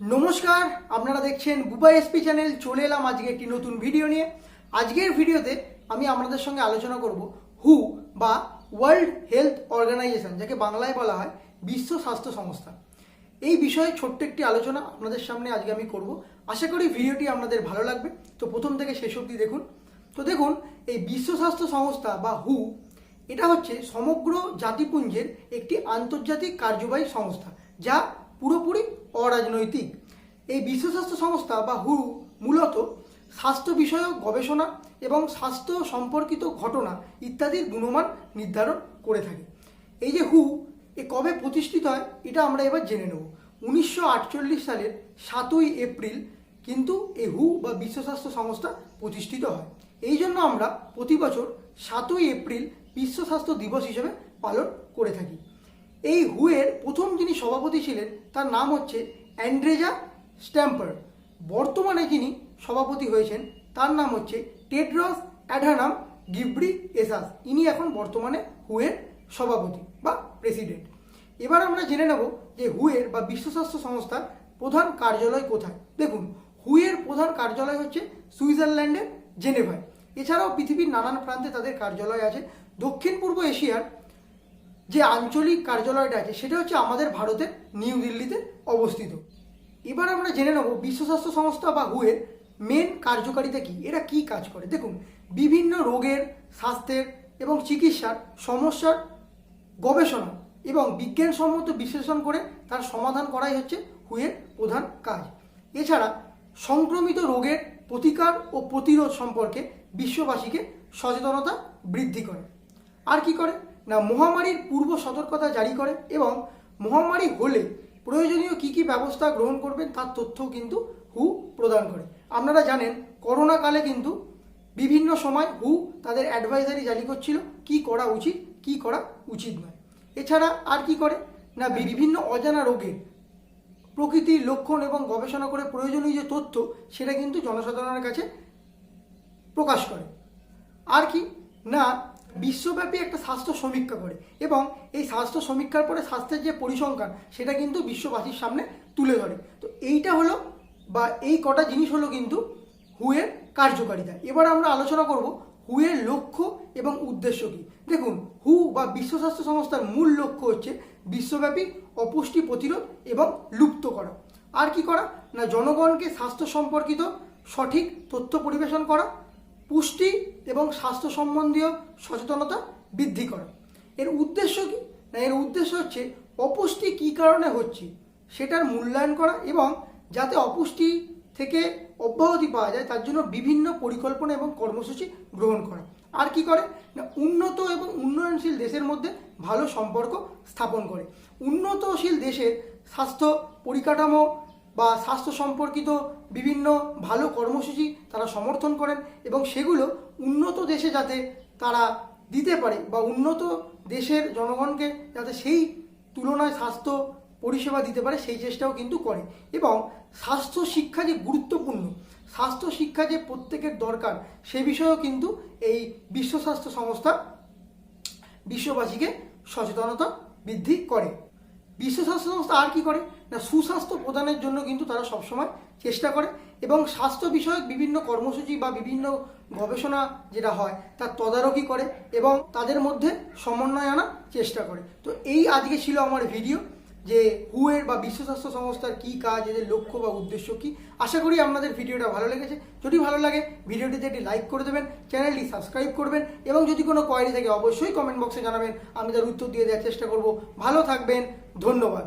নমস্কার, আপনারা দেখছেন বুবা এসপি চ্যানেল চলে এলাম আজকে একটি নতুন ভিডিও নিয়ে। আজকের ভিডিওতে আমি আপনাদের সঙ্গে আলোচনা করব হু বা ওয়ার্ল্ড হেলথ অর্গানাইজেশন যাকে বাংলায় বলা হয় বিশ্ব স্বাস্থ্য সংস্থা। এই বিষয়ে ছোট্ট একটি আলোচনা আপনাদের সামনে আজকে আমি করব। আশা করি ভিডিওটি আপনাদের ভালো লাগবে। তো প্রথম থেকে শেষ অবধি দেখুন। তো দেখুন, এই বিশ্ব স্বাস্থ্য সংস্থা বা হু এটা হচ্ছে সমগ্র জাতিপুঞ্জের একটি আন্তর্জাতিক কার্যবাহী সংস্থা, যা পুরোপুরি অরাজনৈতিক। এই বিশ্ব স্বাস্থ্য সংস্থা বা হু মূলত স্বাস্থ্য বিষয়ক গবেষণা এবং স্বাস্থ্য সম্পর্কিত ঘটনা ইত্যাদির গুণমান নির্ধারণ করে থাকে। এই যে হু এ কবে প্রতিষ্ঠিত হয়, এটা আমরা এবার জেনে নেব। উনিশশো আটচল্লিশ সালের সাতই এপ্রিল কিন্তু এই হু বা বিশ্ব স্বাস্থ্য সংস্থা প্রতিষ্ঠিত হয়। এই জন্য আমরা প্রতি বছর সাতই এপ্রিল বিশ্ব স্বাস্থ্য দিবস হিসেবে পালন করে থাকি। এই হুয়ের প্রথম যিনি সভাপতি ছিলেন, তার নাম হচ্ছে অ্যান্ড্রেজা স্ট্যাম্পার। বর্তমানে যিনি সভাপতি হয়েছেন, তার নাম হচ্ছে টেড্রস অ্যাডানাম গিব্রি এসাস। ইনি এখন বর্তমানে হুয়ের সভাপতি বা প্রেসিডেন্ট। এবার আমরা জেনে নেব যে হুয়ের বা বিশ্ব স্বাস্থ্য সংস্থার প্রধান কার্যালয় কোথায়। দেখুন হুয়ের প্রধান কার্যালয় হচ্ছে সুইজারল্যান্ডের জেনেভায়। এছাড়াও পৃথিবীর নানান প্রান্তে তাদের কার্যালয় আছে। দক্ষিণ পূর্ব এশিয়ার যে আঞ্চলিক কার্যালয়টা আছে, সেটা হচ্ছে আমাদের ভারতের নিউ দিল্লিতে অবস্থিত। এবার আমরা জেনে নেব বিশ্ব স্বাস্থ্য সংস্থা বা হুয়ের মেন কার্যকারিতা কি? এরা কি কাজ করে? দেখুন, বিভিন্ন রোগের, স্বাস্থ্যের এবং চিকিৎসার সমস্যার গবেষণা এবং বিজ্ঞানসম্মত বিশ্লেষণ করে তার সমাধান করাই হচ্ছে হুয়ের প্রধান কাজ। এছাড়া, সংক্রমিত রোগের প্রতিকার ও প্রতিরোধ সম্পর্কে বিশ্ববাসীকে সচেতনতা বৃদ্ধি করে। আর কি করে? না মহামারীর পূর্ব সতর্কতা জারি করে এবং মহামারী হলে প্রয়োজনীয় কি কি ব্যবস্থা গ্রহণ করবেন তার তথ্যও কিন্তু হু প্রদান করে। আপনারা জানেন করোনা কালে কিন্তু বিভিন্ন সময় হু তাদের অ্যাডভাইজারি জারি করছিল, কি করা উচিত, কি করা উচিত নয়। এছাড়া আর কি করে? না বিভিন্ন অজানা রোগের প্রকৃতির লক্ষণ এবং গবেষণা করে প্রয়োজনীয় যে তথ্য, সেটা কিন্তু জনসাধারণের কাছে প্রকাশ করে। আর কি? না বিশ্বব্যাপী একটা স্বাস্থ্য সমীক্ষা করে এবং এই স্বাস্থ্য সমীক্ষার পরে স্বাস্থ্যের যে পরিসংখ্যান, সেটা কিন্তু বিশ্ববাসীর সামনে তুলে ধরে। তো এইটা হলো বা এই কটা জিনিস হলো কিন্তু হুয়ের কার্যকারিতা। এবার আমরা আলোচনা করব হুয়ের লক্ষ্য এবং উদ্দেশ্য কী। দেখুন হু বা বিশ্ব স্বাস্থ্য সংস্থার মূল লক্ষ্য হচ্ছে বিশ্বব্যাপী অপুষ্টি প্রতিরোধ এবং লুপ্ত করা। আর কি করা? না জনগণকে স্বাস্থ্য সম্পর্কিত সঠিক তথ্য পরিবেশন করা পুষ্টি এবং স্বাস্থ্য সম্বন্ধীয় সচেতনতা বৃদ্ধি করা। এর উদ্দেশ্য কি? না, এর উদ্দেশ্য হচ্ছে অপুষ্টি কী কারণে হচ্ছে সেটার মূল্যায়ন করা এবং যাতে অপুষ্টি থেকে অব্যাহতি পাওয়া যায় তার জন্য বিভিন্ন পরিকল্পনা এবং কর্মসূচি গ্রহণ করা। আর কি করে? না, উন্নত এবং উন্নয়নশীল দেশের মধ্যে ভালো সম্পর্ক স্থাপন করে। উন্নতশীল দেশের স্বাস্থ্য পরিকাঠামো বা স্বাস্থ্য সম্পর্কিত বিভিন্ন ভালো কর্মসূচি তারা সমর্থন করেন এবং সেগুলো উন্নত দেশে যাতে তারা দিতে পারে বা উন্নত দেশের জনগণকে যাতে সেই তুলনায় স্বাস্থ্য পরিষেবা দিতে পারে, সেই চেষ্টাও কিন্তু করে। এবং স্বাস্থ্য শিক্ষা যে গুরুত্বপূর্ণ, স্বাস্থ্য শিক্ষা যে প্রত্যেকের দরকার, সে বিষয়েও কিন্তু এই বিশ্ব স্বাস্থ্য সংস্থা বিশ্ববাসীকে সচেতনতা বৃদ্ধি করে। বিশ্ব স্বাস্থ্য সংস্থা আর কি করে? না, সুস্বাস্থ্য প্রদানের জন্য কিন্তু তারা সবসময় চেষ্টা করে এবং স্বাস্থ্য বিষয়ক বিভিন্ন কর্মসূচি বা বিভিন্ন গবেষণা যেটা হয় তার তদারকি করে এবং তাদের মধ্যে সমন্বয় আনার চেষ্টা করে। তো এই আজকে ছিল আমার ভিডিও। যে হুয়ের বা বিশ্ব স্বাস্থ্য সংস্থার কী কাজ, এদের লক্ষ্য বা উদ্দেশ্য কী, আশা করি আপনাদের ভিডিওটা ভালো লেগেছে। যদি ভালো লাগে, ভিডিওটিতে একটি লাইক করে দেবেন চ্যানেলটি সাবস্ক্রাইব করবেন, এবং যদি কোনো কোয়ারি থাকে, অবশ্যই কমেন্ট বক্সে জানাবেন, আমি তার উত্তর দিয়ে দেওয়ার চেষ্টা করব। ভালো থাকবেন, ধন্যবাদ।